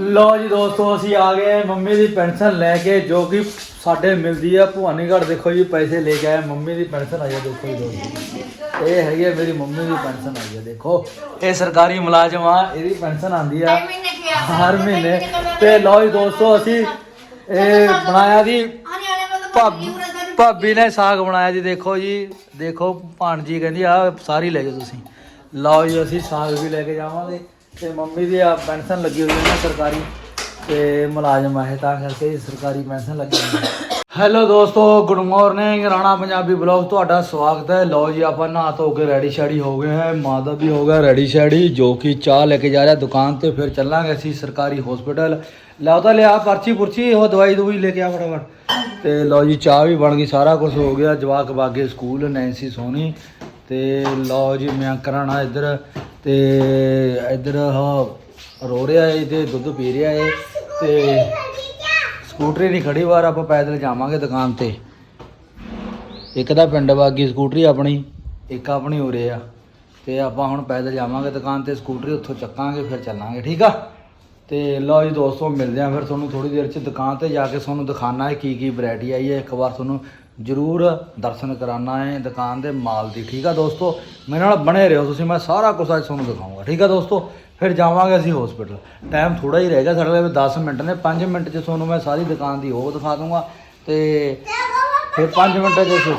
ਲੋ ਜੀ ਦੋਸਤੋ ਅਸੀਂ ਆ ਗਏ ਮੰਮੀ ਦੀ ਪੈਨਸ਼ਨ ਲੈ ਕੇ ਜੋ ਕਿ ਸਾਡੇ ਮਿਲਦੀ ਆ। ਭਵਾਨੀਗੜ੍ਹ ਦੇਖੋ ਜੀ ਪੈਸੇ ਲੈ ਕੇ ਆਏ ਮੰਮੀ ਦੀ ਪੈਨਸ਼ਨ ਆਈ ਆ ਦੇਖੋ ਜੀ ਦੋਸਤੋ। ਇਹ ਹੈਗੀ ਆ ਮੇਰੀ ਮੰਮੀ ਦੀ ਪੈਨਸ਼ਨ ਆਈ ਆ ਦੇਖੋ। ਇਹ ਸਰਕਾਰੀ ਮੁਲਾਜ਼ਮ ਆ ਇਹਦੀ ਪੈਨਸ਼ਨ ਆਂਦੀ ਆ ਹਰ ਮਹੀਨੇ ਤੇ ਲੋ ਜੀ ਦੋਸਤੋ ਅਸੀਂ ਇਹ ਬਣਾਇਆ ਜੀ। ਭਾਬੀ ਭਾਬੀ ਨੇ ਸਾਗ ਬਣਾਇਆ ਜੀ ਦੇਖੋ ਜੀ। ਦੇਖੋ ਭਾਣਜੀ ਕਹਿੰਦੀ ਆ ਸਾਰੀ ਲੈ ਜਾਓ ਤੁਸੀਂ। ਲਓ ਜੀ ਅਸੀਂ ਸਾਗ ਵੀ ਲੈ ਕੇ ਜਾਵਾਂਗੇ। ਤੇ ਮੰਮੀ ਦੀ ਆ ਪੈਨਸ਼ਨ ਲੱਗੀ ਹੋਈ ਹੈ ਨਾ ਸਰਕਾਰੀ ਤੇ ਮੁਲਾਜ਼ਮ ਆ ਤਾਂ ਕਰਕੇ ਸਰਕਾਰੀ ਪੈਨਸ਼ਨ ਲੱਗੀ ਹੋਈ ਹੈ। ਹੈਲੋ ਦੋਸਤੋ good morning Rana Punjabi blog ਤੁਹਾਡਾ ਸਵਾਗਤ ਹੈ। ਲਓ ਜੀ, ਆਪਾਂ ਨਹਾ ਧੋ ਕੇ ਰੈਡੀ ਸ਼ੈਡੀ ਹੋ ਗਏ ਹੈ। ਮਾਦਾ ਵੀ ਹੋ ਗਿਆ ਰੈਡੀ ਸ਼ੈਡੀ, ਜੋ ਕਿ ਚਾਹ ਲੈ ਕੇ ਜਾ ਰਿਹਾ ਦੁਕਾਨ ਤੇ, ਫਿਰ ਚੱਲਾਂਗੇ ਅਸੀਂ ਸਰਕਾਰੀ ਹਸਪੀਟਲ ਲਓ ਤਾਂ ਲਿਆ ਪਰਚੀ ਪੁਰਚੀ, ਉਹ ਦਵਾਈ ਦਵਾਈ ਲੈ ਕੇ ਆ ਫਟਾਫਟ। ਤੇ ਲਓ ਜੀ, ਚਾਹ ਵੀ ਬਣ ਗਈ, ਸਾਰਾ ਕੁਝ ਹੋ ਗਿਆ। ਜਵਾਕ ਬਾਗੇ ਸਕੂਲ ਨੈਂਸੀ ਸੋਨੀ ਤੇ ਲਓ ਜੀ, ਮੈਂ ਕਰਾਣਾ ਇੱਧਰ। ਤੇ ਇੱਧਰ ਉਹ ਰੋ ਰਿਹਾ ਏ ਤੇ ਦੁੱਧ ਪੀ ਰਿਹਾ ਏ ਤੇ ਸਕੂਟਰੀ ਨਹੀਂ ਖੜੀ ਵਾਰ ਆਪਾਂ ਪੈਦਲ ਜਾਵਾਂਗੇ ਦੁਕਾਨ ਤੇ। ਇੱਕ ਦਾ ਪਿੰਡ ਬਾਗੀ ਸਕੂਟਰੀ ਆਪਣੀ, ਇੱਕ ਆਪਣੀ ਉਰੇ ਆ। ਤੇ ਆਪਾਂ ਹੁਣ ਪੈਦਲ ਜਾਵਾਂਗੇ ਦੁਕਾਨ ਤੇ, ਸਕੂਟਰੀ ਉੱਥੋਂ ਚੱਕਾਂਗੇ, ਫਿਰ ਚੱਲਾਂਗੇ, ਠੀਕ ਆ? ਤੇ ਲਓ ਜੀ ਦੋਸਤੋ, ਮਿਲਦੇ ਆ ਫਿਰ ਤੁਹਾਨੂੰ ਥੋੜੀ ਦੇਰ ਚ ਦੁਕਾਨ ਤੇ ਜਾ ਕੇ ਤੁਹਾਨੂੰ ਦਿਖਾਣਾ ਹੈ ਕੀ ਕੀ ਵੈਰਾਈਟੀ ਆਈ ਹੈ ਇੱਕ ਵਾਰ ਤੁਹਾਨੂੰ ਜ਼ਰੂਰ ਦਰਸ਼ਨ ਕਰਾਉਣਾ ਹੈ, ਦੁਕਾਨ ਦੇ ਮਾਲ ਦੀ, ਠੀਕ ਆ ਦੋਸਤੋ? ਮੇਰੇ ਨਾਲ ਬਣੇ ਰਹੋ ਤੁਸੀਂ, ਮੈਂ ਸਾਰਾ ਕੁਝ ਅੱਜ ਤੁਹਾਨੂੰ ਦਿਖਾਊਂਗਾ, ਠੀਕ ਆ ਦੋਸਤੋ? ਫਿਰ ਜਾਵਾਂਗੇ ਅਸੀਂ ਹਸਪੀਟਲ ਟਾਈਮ ਥੋੜਾ ਹੀ ਰਹਿ ਗਿਆ ਸਾਡੇ ਲਈ 10 ਮਿੰਟ ਨੇ 5 ਮਿੰਟ 'ਚ ਤੁਹਾਨੂੰ ਮੈਂ ਸਾਰੀ ਦੁਕਾਨ ਦੀ ਉਹ ਦਿਖਾ ਦੂੰਗਾ ਤੇ ਫਿਰ 5 ਮਿੰਟ 'ਚ ਤੁਸੀਂ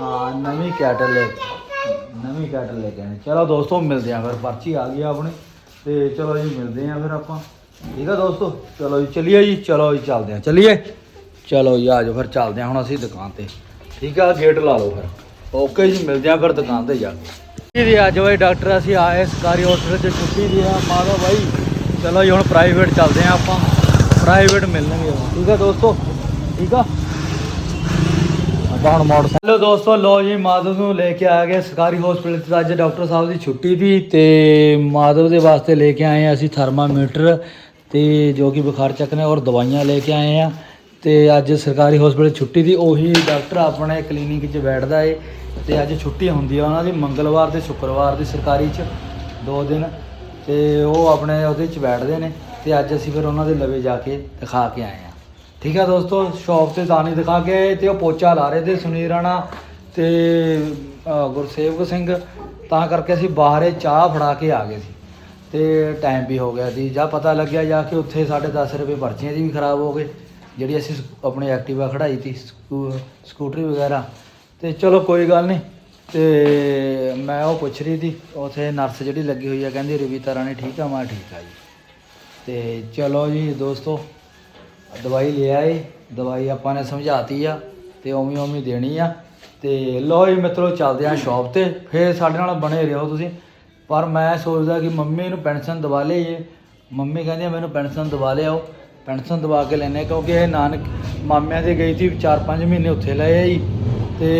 ਹਾਂ, ਨਵੀਂ ਕੈਟਲ ਲੈ ਨਵੀਂ ਕੈਟਲ ਲੈ ਕੇ ਆਣੀ ਚਲੋ ਦੋਸਤੋ, ਮਿਲਦੇ ਆਂ ਫਿਰ, ਪਰਚੀ ਆ ਗਈ ਆ ਆਪਣੀ, ਤੇ ਚਲੋ ਜੀ, ਮਿਲਦੇ ਆਂ ਫਿਰ ਆਪਾਂ। ਠੀਕ ਆ ਦੋਸਤੋ? ਚਲੋ ਜੀ, ਚੱਲੀਏ ਜੀ, ਚਲੋ ਜੀ, ਚੱਲਦੇ ਆਂ ਚੱਲੀਏ। ਚਲੋ ਜੀ ਆਜੋ ਫਿਰ ਚੱਲਦੇ ਹਾਂ ਹੁਣ ਅਸੀਂ ਦੁਕਾਨ ਤੇ। ਠੀਕ ਆ, ਗੇਟ ਲਾ ਲਓ ਫਿਰ। ਓਕੇ ਜੀ, ਮਿਲਦੇ ਆਂ ਫਿਰ ਦੁਕਾਨ ਤੇ ਜਾ ਕੇ। ਜੀ ਅੱਜ ਬਾਈ ਡਾਕਟਰ, ਅਸੀਂ ਆਏ ਸਰਕਾਰੀ ਹਸਪੀਟਲ 'ਚ ਛੁੱਟੀ ਦੀ ਆ। ਮਾਰੋ ਬਾਈ, ਚਲੋ ਜੀ, ਹੁਣ ਪ੍ਰਾਈਵੇਟ ਚੱਲਦੇ ਆਂ ਆਪਾਂ। ਪ੍ਰਾਈਵੇਟ ਮਿਲਣਗੇ ਹੁਣ। ਠੀਕ ਆ ਦੋਸਤੋ? ਠੀਕ ਆ? ਆਪਾਂ ਹੁਣ ਮੋਟਰਸਾਈਕਲ ਹੈਲੋ ਦੋਸਤੋ ਲੋ ਜੀ ਮਾਧਵ ਨੂੰ ਲੈ ਕੇ ਆ ਗਏ ਸਰਕਾਰੀ ਹਸਪੀਟਲ ਤੇ ਅੱਜ ਡਾਕਟਰ ਸਾਹਿਬ ਦੀ ਛੁੱਟੀ ਦੀ ਤੇ ਮਾਧਵ ਦੇ ਵਾਸਤੇ ਲੈ ਕੇ ਆਏ ਆ ਅਸੀਂ ਥਰਮਾਮੀਟਰ ਤੇ ਜੋ ਕਿ ਬੁਖਾਰ ਚੱਕਣੇ ਔਰ ਦਵਾਈਆਂ ਲੈ ਕੇ ਆਏ ਆ ਤੇ ਅੱਜ ਸਰਕਾਰੀ ਹਸਪੀਟਲ ਛੁੱਟੀ ਦੀ ਉਹੀ ਡਾਕਟਰ ਆਪਣੇ ਕਲੀਨਿਕ 'ਚ ਬੈਠਦਾ ਏ ਤੇ ਅੱਜ ਛੁੱਟੀ ਹੁੰਦੀ ਆ ਉਹਨਾਂ ਦੀ, ਮੰਗਲਵਾਰ ਤੇ ਸ਼ੁੱਕਰਵਾਰ ਦੀ ਸਰਕਾਰੀ 'ਚ ਦੋ ਦਿਨ ਤੇ ਉਹ ਆਪਣੇ ਉਹਦੇ 'ਚ ਬੈਠਦੇ ਨੇ ਤੇ ਅੱਜ ਅਸੀਂ ਫਿਰ ਉਹਨਾਂ ਦੇ ਲਵੇ ਜਾ ਕੇ ਦਿਖਾ ਕੇ ਆਏ ਆ। ਠੀਕ ਹੈ ਦੋਸਤੋ ਸ਼ਾਪ ਤੇ ਤਾਂ ਨਹੀਂ ਦਿਖਾ ਕੇ ਆਏ ਤੇ ਉਹ ਪੋਚਾ ਲਾ ਰਹੇ ਤੇ ਸੁਨੀਲ ਰਾਣਾ ਤੇ ਗੁਰਸੇਵਕ ਸਿੰਘ, ਤਾਂ ਕਰਕੇ ਅਸੀਂ ਬਾਹਰੇ ਚਾਹ ਫੜਾ ਕੇ ਆ ਗਏ ਸੀ। ਤੇ ਟਾਈਮ ਵੀ ਹੋ ਗਿਆ ਸੀ ਜਾਂ ਪਤਾ ਲੱਗਿਆ ਜਾ ਕੇ ਉੱਥੇ ਸਾਡੇ 10 ਰੁਪਏ ਪਰਚੀਆਂ ਦੀ ਵੀ ਖਰਾਬ ਹੋ ਗਏ। ਜਿਹੜੀ ਅਸੀਂ ਸਕ- ਆਪਣੀ ਐਕਟਿਵਾ ਖੜਾਈ ਸੀ ਸਕੂ- ਸਕੂਟਰੀ ਵਗੈਰਾ। ਤੇ ਚਲੋ ਕੋਈ ਗੱਲ ਨਹੀਂ ਤੇ ਮੈਂ ਉਹ ਪੁੱਛ ਰਹੀ ਸੀ ਉੱਥੇ ਨਰਸ ਜਿਹੜੀ ਲੱਗੀ ਹੋਈ ਆ ਕਹਿੰਦੀ ਰਵੀਤਾ ਰਾਣੀ ਠੀਕ ਆ ਮੈਂ ਠੀਕ ਆ ਜੀ। ਤੇ ਚਲੋ ਜੀ ਦੋਸਤੋ ਦਵਾਈ ਲੈ ਆਏ ਦਵਾਈ ਆਪਾਂ ਨੇ ਸਮਝਾਤੀ ਆ ਤੇ ਉਵੇਂ ਉਵੇਂ ਦੇਣੀ ਆ। ਤੇ ਲੋ ਜੀ ਮਿੱਤਰੋ ਚੱਲਦੇ ਆ ਸ਼ਾਪ ਤੇ ਫੇਰ ਸਾਡੇ ਨਾਲ ਬਣੇ ਰਹੋ ਤੁਸੀਂ। ਪਰ ਮੈਂ ਸੋਚਦਾ ਕਿ ਮੰਮੀ ਨੂੰ ਪੈਨਸ਼ਨ ਦਵਾ ਲਈਏ। ਮੰਮੀ ਕਹਿੰਦੀ ਆ, ਮੈਨੂੰ ਪੈਨਸ਼ਨ ਦਵਾ ਲਿਆਓ। ਪੈਨਸ਼ਨ ਦਵਾ ਕੇ ਲੈਣੇ ਕਿਉਂਕਿ ਇਹ ਨਾਨਕ ਮਾਮਿਆਂ ਦੇ ਗਈ ਸੀ 4-5 ਮਹੀਨੇ ਉੱਥੇ ਲਏ ਆ ਜੀ ਤੇ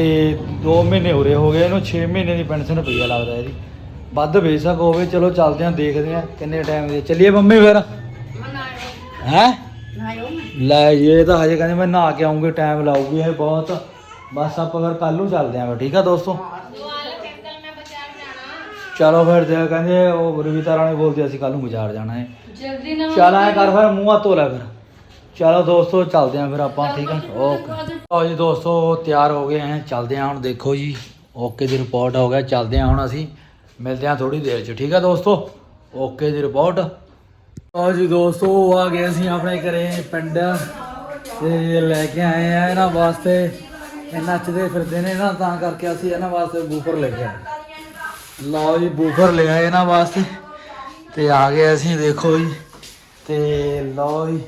2 ਮਹੀਨੇ ਉਰੇ ਹੋ ਗਏ ਇਹਨੂੰ 6 ਮਹੀਨੇ ਦੀ ਪੈਨਸ਼ਨ ਰੁਪਈਆ ਲੱਗਦਾ ਇਹਦੀ। ਵੱਧ ਬੇਸ਼ੱਕ ਹੋਵੇ ਚਲੋ ਚੱਲਦੇ ਆ ਦੇਖਦੇ ਆ ਕਿੰਨੇ ਟਾਈਮ ਦੇ ਚੱਲੀਏ ਮੰਮੀ ਫਿਰ? ਹੈ? ਲੈ ਜੀ, ਇਹ ਤਾਂ ਹਜੇ ਕਹਿੰਦੇ ਮੈਂ ਨਹਾ ਕੇ ਆਉਂਗੇ ਟਾਈਮ ਲਾਊਗੀ ਇਹ ਬਹੁਤ। ਬਸ ਆਪਾਂ ਫਿਰ ਕੱਲ ਨੂੰ ਚੱਲਦੇ ਆਂ ਠੀਕ ਆ ਦੋਸਤੋ? ਚਲੋ ਫਿਰ ਦੇ ਕਹਿੰਦੇ ਉਹ ਰਵੀਤਾ ਰਾਣੀ ਬੋਲਦੀ ਅਸੀਂ ਕੱਲ ਨੂੰ ਬਾਜ਼ਾਰ ਜਾਣਾ ਹੈ। ਜਲਦੀ ਨਾ ਚੱਲ ਆਏ ਕਰ ਫਿਰ ਮੂੰਹ ਹੱਥ ਧੋ ਲੈ ਫਿਰ। ਚਲੋ ਦੋਸਤੋ ਚੱਲਦੇ ਆਂ ਫਿਰ ਆਪਾਂ ਠੀਕ ਆ? ਓਕੇ ਲਓ ਜੀ ਦੋਸਤੋ ਤਿਆਰ ਹੋ ਗਏ ਆਂ ਚੱਲਦੇ ਆਂ ਹੁਣ ਦੇਖੋ ਜੀ। ਓਕੇ ਦੀ ਰਿਪੋਰਟ ਹੋ ਗਿਆ ਚੱਲਦੇ ਆਂ ਹੁਣ ਅਸੀਂ। ਮਿਲਦੇ ਆਂ ਥੋੜੀ ਦੇਰ ਚ ਠੀਕ ਆ ਦੋਸਤੋ? ਓਕੇ ਦੀ ਰਿਪੋਰਟ ਲਓ ਜੀ ਦੋਸਤੋ ਆ ਗਏ ਅਸੀਂ ਆਪਣੇ ਘਰੇ ਪਿੰਡ। ਤੇ ਲੈ ਕੇ ਆਏ ਆ ਇਹਨਾਂ ਵਾਸਤੇ। ਇਹ ਨੱਚਦੇ ਫਿਰਦੇ ਨੇ ਨਾ ਤਾਂ ਕਰਕੇ ਅਸੀਂ ਇਹਨਾਂ ਵਾਸਤੇ ਬੂਫਰ ਲੈ ਕੇ ਆਏ। ਲਓ ਜੀ, ਬੂਫਰ ਲਿਆ ਇਹਨਾਂ ਵਾਸਤੇ ਤੇ ਆ ਗਏ ਅਸੀਂ, ਦੇਖੋ ਜੀ। ਤੇ ਲਓ ਜੀ,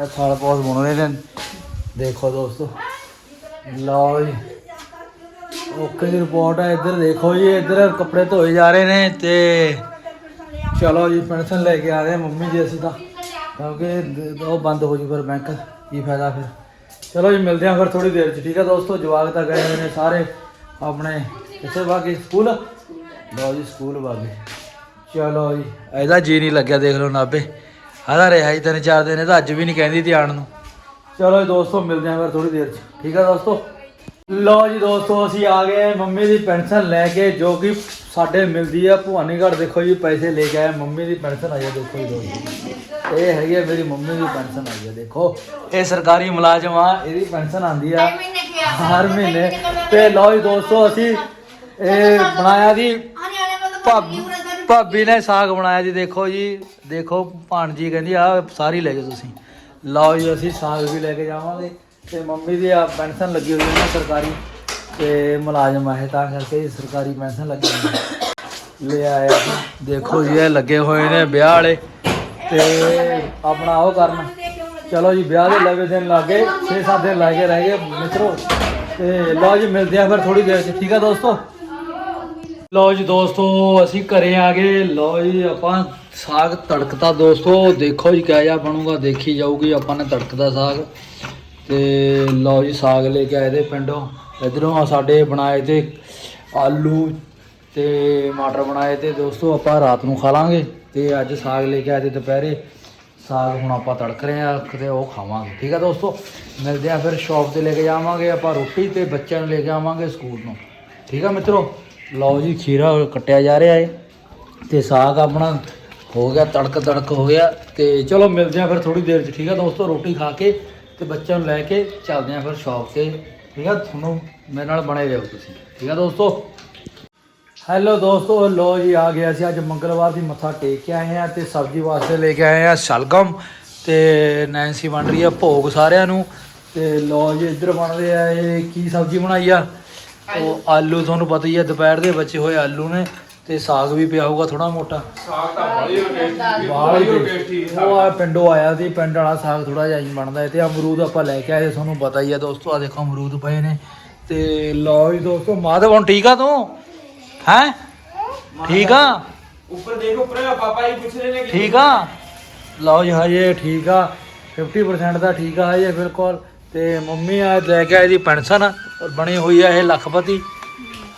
ਇਹ ਥਾਲ ਪੌਸ ਬਣ ਰਹੇ ਨੇ। ਦੇਖੋ ਦੋਸਤੋ, ਲਓ ਜੀ। ਓਕੇ ਦੀ ਰਿਪੋਰਟ ਹੈ ਇੱਧਰ, ਦੇਖੋ ਜੀ, ਇੱਧਰ ਕੱਪੜੇ ਧੋਏ ਜਾ ਰਹੇ ਨੇ ਤੇ ਚਲੋ ਜੀ ਪੈਨਸ਼ਨ ਲੈ ਕੇ ਆ ਰਹੇ ਮੰਮੀ ਜੀ ਅਸੀਂ ਤਾਂ। ਕਿਉਂਕਿ ਉਹ ਬੰਦ ਹੋ ਜੂ ਫਿਰ ਬੈਂਕ ਕੀ ਫਾਇਦਾ ਫਿਰ। ਚਲੋ ਜੀ, ਮਿਲਦੇ ਹਾਂ ਫਿਰ ਥੋੜੀ ਦੇਰ ਚ, ਠੀਕ ਹੈ ਦੋਸਤੋ? ਜਵਾਕ ਤਾਂ ਗਏ ਹੋਏ ਨੇ ਸਾਰੇ ਆਪਣੇ ਕਿੱਥੇ ਬਾਕੀ ਸਕੂਲ? ਲਓ ਜੀ ਸਕੂਲ ਬਾਗੇ ਚਲੋ ਜੀ ਇਹਦਾ ਜੀ ਨਹੀਂ ਲੱਗਿਆ ਦੇਖ ਲਓ ਨਾਬੇ ਆਦਾ ਰਿਹਾ ਜੀ ਤਿੰਨ ਚਾਰ ਦਿਨ ਇਹ ਤਾਂ ਅੱਜ ਵੀ ਨਹੀਂ ਕਹਿੰਦੀ ਤੀ ਆਣ ਨੂੰ। ਚਲੋ ਜੀ ਦੋਸਤੋ ਮਿਲਦੇ ਹਾਂ ਫਿਰ ਥੋੜੀ ਦੇਰ ਚ। ਠੀਕ ਹੈ ਦੋਸਤੋ? ਲੋ ਜੀ ਦੋਸਤੋ ਅਸੀਂ ਆ ਗਏ ਮੰਮੀ ਦੀ ਪੈਨਸ਼ਨ ਲੈ ਕੇ ਜੋ ਕਿ ਸਾਡੇ ਮਿਲਦੀ ਆ। ਭਵਾਨੀਗੜ੍ਹ ਦੇਖੋ ਜੀ ਪੈਸੇ ਲੈ ਕੇ ਆਏ ਮੰਮੀ ਦੀ ਪੈਨਸ਼ਨ ਆਈ ਹੈ ਦੇਖੋ ਜੀ ਦੋਸਤੋ। ਇਹ ਹੈਗੀ ਹੈ ਮੇਰੀ ਮੰਮੀ ਦੀ ਪੈਨਸ਼ਨ ਆਈ ਹੈ ਦੇਖੋ। ਇਹ ਸਰਕਾਰੀ ਮੁਲਾਜ਼ਮ ਆ ਇਹਦੀ ਪੈਨਸ਼ਨ ਆਂਦੀ ਆ ਹਰ ਮਹੀਨੇ ਤੇ ਲੋ ਜੀ ਦੋਸਤੋ ਅਸੀਂ ਇਹ ਬਣਾਇਆ ਜੀ ਭਾਬੀ ਭਾਬੀ ਨੇ ਸਾਗ ਬਣਾਇਆ ਜੀ, ਦੇਖੋ ਜੀ, ਦੇਖੋ ਭਾਣਜੀ ਕਹਿੰਦੀ ਆ ਸਾਰੀ ਲੈ ਜਾਓ ਤੁਸੀਂ। ਲਓ ਜੀ, ਅਸੀਂ ਸਾਗ ਵੀ ਲੈ ਕੇ ਜਾਵਾਂਗੇ। ਤੇ ਮੰਮੀ ਦੀ ਆ ਪੈਨਸ਼ਨ ਲੱਗੀ ਹੋਈ ਹੈ ਨਾ ਸਰਕਾਰੀ, ਤੇ ਮੁਲਾਜ਼ਮ ਆਏ ਤਾਂ ਕਰਕੇ ਸਰਕਾਰੀ ਪੈਨਸ਼ਨ ਲੱਗੀ ਹੋਈ ਹੈ। ਲੈ ਆਇਆ ਦੇਖੋ ਜੀ, ਇਹ ਲੱਗੇ ਹੋਏ ਨੇ ਵਿਆਹ ਵਾਲੇ। ਤੇ ਆਪਣਾ ਉਹ ਕਰਨ। ਚਲੋ ਜੀ, ਵਿਆਹ ਦੇ ਲਵੇ ਦਿਨ ਲੱਗੇ 6-7 ਦਿਨ ਲੱਗੇ ਰਹਿ ਗਏ ਮਿੱਤਰੋ। ਤੇ ਲਓ ਜੀ, ਮਿਲਦੇ ਆ ਫਿਰ ਥੋੜੀ ਦੇਰ ਚ। ਠੀਕ ਆ ਦੋਸਤੋ? ਲਓ ਜੀ ਦੋਸਤੋ, ਅਸੀਂ ਘਰੇ ਆ ਗਏ। ਲਓ ਜੀ, ਆਪਾਂ ਸਾਗ ਤੜਕਤਾ ਦੋਸਤੋ। ਦੇਖੋ ਜੀ ਕਿਆ ਜਿਹਾ ਬਣੂਗਾ, ਦੇਖੀ ਜਾਊਗੀ। ਆਪਾਂ ਨੇ ਤੜਕਦਾ ਸਾਗ। ਤੇ ਲਓ ਜੀ, ਸਾਗ ਲੈ ਕੇ ਆਏ ਦੇ ਪਿੰਡੋਂ। ਇਧਰੋਂ ਸਾਡੇ ਬਣਾਏ ਤੇ ਆਲੂ ਤੇ ਮਟਰ ਬਣਾਏ ਤੇ ਦੋਸਤੋ, ਆਪਾਂ ਰਾਤ ਨੂੰ ਖਾ ਲਾਂਗੇ ਤੇ ਅੱਜ ਸਾਗ ਲੈ ਕੇ ਆਏ ਤੇ ਦੁਪਹਿਰੇ। ਸਾਗ ਹੁਣ ਆਪਾਂ ਤੜਕ ਰਹੇ ਆ ਕਿਤੇ ਉਹ ਖਾਵਾਂਗੇ। ਠੀਕ ਆ ਦੋਸਤੋ? ਮਿਲਦੇ ਆ ਫਿਰ ਸ਼ਾਪ ਤੇ ਲੈ ਕੇ ਜਾਵਾਂਗੇ ਆਪਾਂ ਰੋਟੀ ਤੇ ਬੱਚਿਆਂ ਨੂੰ ਲੈ ਕੇ ਆਵਾਂਗੇ ਸਕੂਲ ਨੂੰ। ਠੀਕ ਆ ਮਿੱਤਰੋ? ਲਓ ਜੀ, ਖੀਰਾ ਕੱਟਿਆ ਜਾ ਰਿਹਾ ਹੈ ਤੇ ਸਾਗ ਆਪਣਾ ਹੋ ਗਿਆ, ਤੜਕ ਤੜਕ ਹੋ ਗਿਆ ਤੇ ਚਲੋ ਮਿਲਦੇ ਆ ਫਿਰ ਥੋੜੀ ਦੇਰ ਚ, ਠੀਕ ਆ ਦੋਸਤੋ? ਰੋਟੀ ਖਾ ਕੇ ਤੇ ਬੱਚਿਆਂ ਨੂੰ ਲੈ ਕੇ ਚੱਲਦੇ ਆ ਫਿਰ ਸ਼ਾਪ ਤੇ, ਠੀਕ ਆ? ਤੁਹਾਨੂੰ ਮੇਰੇ ਨਾਲ ਬਣੇ ਰਹੋ ਤੁਸੀਂ, ਠੀਕ ਆ ਦੋਸਤੋ? ਹੈਲੋ ਦੋਸਤੋ ਲੋ ਜੀ, ਆ ਗਿਆ ਸੀ ਅੱਜ ਮੰਗਲਵਾਰ ਦੀ ਮੱਥਾ ਟੇਕ ਕੇ ਆਏ ਆ ਤੇ ਸਬਜ਼ੀ ਵਾਸਤੇ ਲੈ ਕੇ ਆਏ ਆ ਸ਼ਲਗਮ ਤੇ ਨੈਂਸੀ ਬਣ ਰਹੀ ਆ ਭੋਗ ਸਾਰਿਆਂ ਨੂੰ ਤੇ ਲੋ ਜੀ, ਇੱਧਰ ਬਣ ਰਿਹਾ ਇਹ ਕੀ ਸਬਜ਼ੀ ਬਣਾਈ ਆ? ਉਹ ਆਲੂ ਤੁਹਾਨੂੰ ਪਤਾ ਹੀ ਆ ਦੁਪਹਿਰ ਦੇ ਬਚੇ ਹੋਏ ਆਲੂ ਨੇ ਤੇ ਸਾਗ ਵੀ ਪਿਆ ਹੋਊਗਾ ਥੋੜਾ ਮੋਟਾ। ਸਾਗ ਤਾਂ ਬੜੀ ਟੇਸਟੀ ਬਾਹਲੀ ਉਹ ਆ ਪਿੰਡੋਂ ਆਇਆ ਸੀ ਪਿੰਡ ਵਾਲਾ ਸਾਗ ਥੋੜਾ ਜਿਹਾ ਹੀ ਬਣਦਾ ਹੈ ਤੇ ਅਮਰੂਦ ਆਪਾਂ ਲੈ ਕੇ ਆਏ ਤੁਹਾਨੂੰ ਪਤਾ ਹੀ ਆ ਦੋਸਤੋ ਆ ਦੇਖੋ ਅਮਰੂਦ ਪਏ ਨੇ। ਤੇ ਲਓ ਜੀ ਦੋਸਤੋ ਮਾਧਵ ਹੁਣ ਠੀਕ ਆ ਤੂੰ? ਹੈ? ਠੀਕ ਆ? ਉੱਪਰ ਦੇਖੋ ਉੱਪਰ ਪਾਪਾ ਜੀ ਪੁੱਛ ਰਹੇ ਨੇ ਕਿ ਠੀਕ ਆ? ਲਓ ਜੀ ਹਜੇ ਠੀਕ ਆ। 50% ਦਾ ਠੀਕ ਆ ਹਜੇ ਬਿਲਕੁਲ। ਤੇ ਮੰਮੀ ਆ ਲੈ ਕੇ ਆਏ ਦੀ ਪੈਨਸ਼ਨ ਔਰ ਬਣੀ ਹੋਈ ਹੈ ਇਹ ਲੱਖਪਤੀ।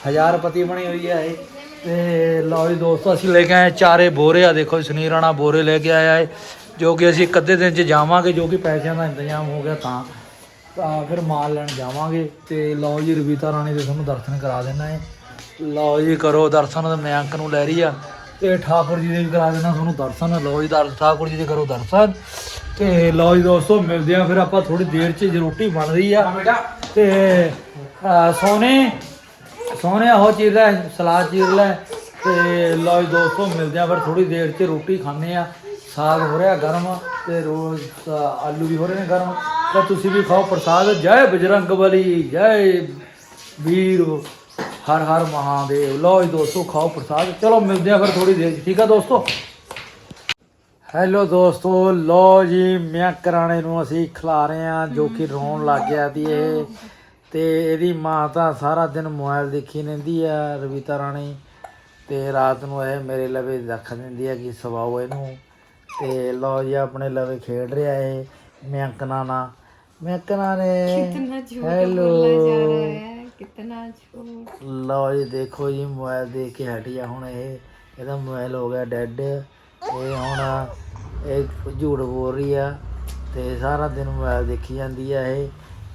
ਹਜ਼ਾਰਪਤੀ ਬਣੀ ਹੋਈ ਹੈ ਇਹ। ਤੇ ਲਓ ਜੀ ਦੋਸਤੋ, ਅਸੀਂ ਲੈ ਕੇ ਆਏ ਚਾਰੇ ਬੋਰੇ ਆ। ਦੇਖੋ ਸੁਨੀਲ ਰਾਣਾ ਬੋਰੇ ਲੈ ਕੇ ਆਇਆ ਹੈ ਜੋ ਕਿ ਅਸੀਂ ਇੱਕ ਅੱਧੇ ਦਿਨ ਚ ਜਾਵਾਂਗੇ, ਜੋ ਕਿ ਪੈਸਿਆਂ ਦਾ ਇੰਤਜ਼ਾਮ ਹੋ ਗਿਆ ਤਾਂ। ਤਾਂ ਫਿਰ ਮਾਲ ਲੈਣ ਜਾਵਾਂਗੇ ਤੇ ਲਓ ਜੀ ਰਵੀਤਾ ਰਾਣੀ ਦੇ ਤੁਹਾਨੂੰ ਦਰਸ਼ਨ ਕਰਾ ਦੇਣਾ ਹੈ ਲਓ ਜੀ ਕਰੋ ਦਰਸ਼ਨ, ਮੈਂ ਅੰਕ ਨੂੰ ਲੈ ਰਹੀ ਆ। ਤੇ ਠਾਕੁਰ ਜੀ ਦੇ ਵੀ ਕਰਾ ਦੇਣਾ ਤੁਹਾਨੂੰ ਦਰਸ਼ਨ ਲਓ ਜੀ ਦਰ ਠਾਕੁਰ ਜੀ ਦੇ ਕਰੋ ਦਰਸ਼ਨ। ਤੇ ਲਓ ਜੀ ਦੋਸਤੋ ਮਿਲਦੇ ਆ ਫਿਰ ਆਪਾਂ ਥੋੜੀ ਦੇਰ ਚ ਜੇ ਰੋਟੀ ਬਣ ਰਹੀ ਆ। ਤੇ ਸੋਨੇ ਸੋਨੇ ਉਹ ਚੀਰ ਲੈ ਸਲਾਦ ਚੀਰ ਲੈ। ਤੇ ਲਓ ਜੀ ਦੋਸਤੋ ਮਿਲਦੇ ਆ ਫਿਰ ਥੋੜੀ ਦੇਰ ਚ ਰੋਟੀ ਖਾਣੇ ਆ ਸਾਗ ਹੋ ਰਿਹਾ ਗਰਮ ਤੇ ਰੋਜ਼ ਆਲੂ ਵੀ ਹੋ ਰਹੇ ਨੇ ਗਰਮ। ਤੇ ਤੁਸੀਂ ਵੀ ਖਾਓ ਪ੍ਰਸਾਦ। ਜੈ ਬਜਰੰਗ ਬਲੀ ਜੈ ਵੀਰ ਹਰ ਹਰ ਮਹਾਦੇਵ। ਲਓ ਜੀ ਦੋਸਤੋ ਖਾਓ ਪ੍ਰਸਾਦ। ਚਲੋ ਮਿਲਦੇ ਆ ਫਿਰ ਥੋੜੀ ਦੇਰ 'ਚ। ਠੀਕ ਆ ਦੋਸਤੋ? ਹੈਲੋ ਦੋਸਤੋ ਲੋ ਜੀ ਮੈਂ ਕਰਾਣੇ ਨੂੰ ਅਸੀਂ ਖਿਲਾ ਰਹੇ ਆ ਜੋ ਕਿ ਰੋਣ ਲੱਗ ਗਿਆ ਦੀ ਇਹ। ਤੇ ਇਹਦੀ ਮਾਂ ਤਾਂ ਸਾਰਾ ਦਿਨ ਮੋਬਾਈਲ ਦੇਖੀ ਰਹਿੰਦੀ ਆ ਰਵੀਤਾ ਰਾਣੀ। ਤੇ ਰਾਤ ਨੂੰ ਇਹ ਮੇਰੇ ਲਵੇ ਰੱਖ ਦਿੰਦੀ ਆ ਕਿ ਸਵਾਓ ਇਹਨੂੰ। ਤੇ ਲੋ ਜੀ ਆਪਣੇ ਲਵੇ ਖੇਡ ਰਿਹਾ ਇਹ ਮਿਆਂਕਣਾ ਨਾ ਮਿਆਂਕਣਾ ਨੇ ਹੈਲੋ कितना झूठ ਲਓ ਜੀ ਦੇਖੋ ਜੀ ਮੋਬਾਈਲ ਦੇਖ ਕੇ ਹਟੀ ਆ ਹੁਣ ਇਹ ਇਹਦਾ ਮੋਬਾਈਲ ਹੋ ਗਿਆ ਡੈੱਡ ਇਹ ਹੁਣ ਇਹ ਝੂਠ ਬੋਲ ਰਹੀ ਆ ਤੇ ਸਾਰਾ ਦਿਨ ਮੋਬਾਈਲ ਦੇਖੀ ਜਾਂਦੀ ਆ ਇਹ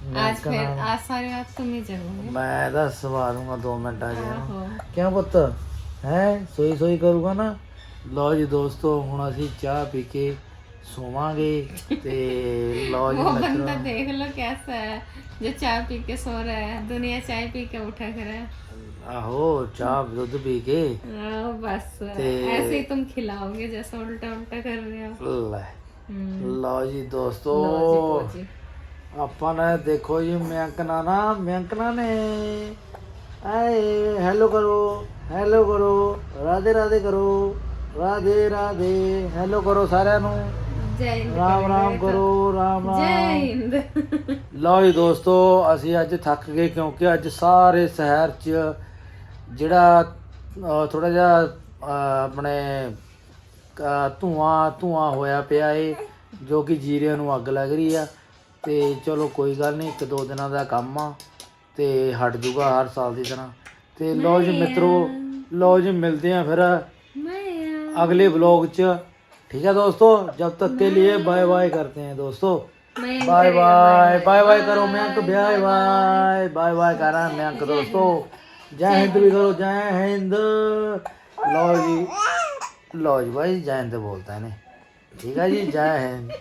ਮੈਂ आज फिर ਕਹਣਾ आज सारी रात तुम ही जगोगे ਮੈਂ ਤਾਂ ਸਵਾ ਦੂੰਗਾ 2 ਮਿੰਟਾਂ 'ਚ ਇਹਨੂੰ ओहो। ਕਿਉਂ ਪੁੱਤ ਹੈ ਸੋਈ ਸੋਈ ਕਰੂਗਾ ਨਾ ਲਓ ਜੀ ਦੋਸਤੋ ਹੁਣ ਅਸੀਂ ਚਾਹ ਪੀ ਕੇ ਸੋਵਾਂਗੇ ਤੇ ਲਓ ਜੀ वो बंदा ਮਿੱਤਰੋ देख लो कैसा है जो चाय पी के सो रहा है दुनिया चाय पी के उठा कर है ਆਹੋ ਚਾਹ ਦੁੱਧ ਪੀ ਕੇ हाँ, बस ते- ऐसे ही तुम खिलाओगे जैसा उल्टा उल्टा कर रहे हो ਲੈ हम्म, ਲਓ ਜੀ ਦੋਸਤੋ लो जी, लो जी। ਆਪਾਂ ਨੇ ਦੇਖੋ ਜੀ ਮਿਆਂਕਨਾ ਨਾ ਮਿਆਂਕਨਾ ਨੇ ਆਏ ਹੈਲੋ ਕਰੋ ਹੈਲੋ ਕਰੋ ਰਾਧੇ ਰਾਧੇ ਕਰੋ ਰਾਧੇ ਰਾਧੇ ਹੈਲੋ ਕਰੋ ਸਾਰਿਆਂ ਨੂੰ ਰਾਮ ਰਾਮ ਗੁਰੂ ਰਾਮ ਰਾਮ। ਜੈ ਹਿੰਦ। ਲਓ ਜੀ ਦੋਸਤੋ ਅਸੀਂ ਅੱਜ ਥੱਕ ਗਏ ਕਿਉਂਕਿ ਅੱਜ ਸਾਰੇ ਸ਼ਹਿਰ 'ਚ ਜਿਹੜਾ ਥੋੜਾ ਜਿਹਾ ਆਪਣੇ ਧੂਆਂ ਧੂਆਂ ਹੋਇਆ ਪਿਆ ਏ ਜੋ ਕਿ ਜੀਰੇ ਨੂੰ ਅੱਗ ਲੱਗ ਰਹੀ ਆ। ਤੇ ਚਲੋ ਕੋਈ ਗੱਲ ਨਹੀਂ ਇੱਕ ਦੋ ਦਿਨਾਂ ਦਾ ਕੰਮ ਆ ਤੇ ਹਟ ਜੂਗਾ ਹਰ ਸਾਲ ਦੀ ਤਰ੍ਹਾਂ। ਤੇ ਲਓ ਜੀ ਮਿੱਤਰੋ ਲਓ ਜੀ ਮਿਲਦੇ ਆ ਫਿਰ ਅਗਲੇ ਵਲੌਗ 'ਚ। ठीक है दोस्तों जब तक के लिए बाय बाय करते हैं दोस्तों बाय बाय बाय बाय करो मैं तो बाय बाय बाय बाय कर रहा मैं अंक दोस्तों जय हिंद भी करो जय हिंद लो जी लो जी भाई जय हिंद बोलता है ठीक है जी जय हिंद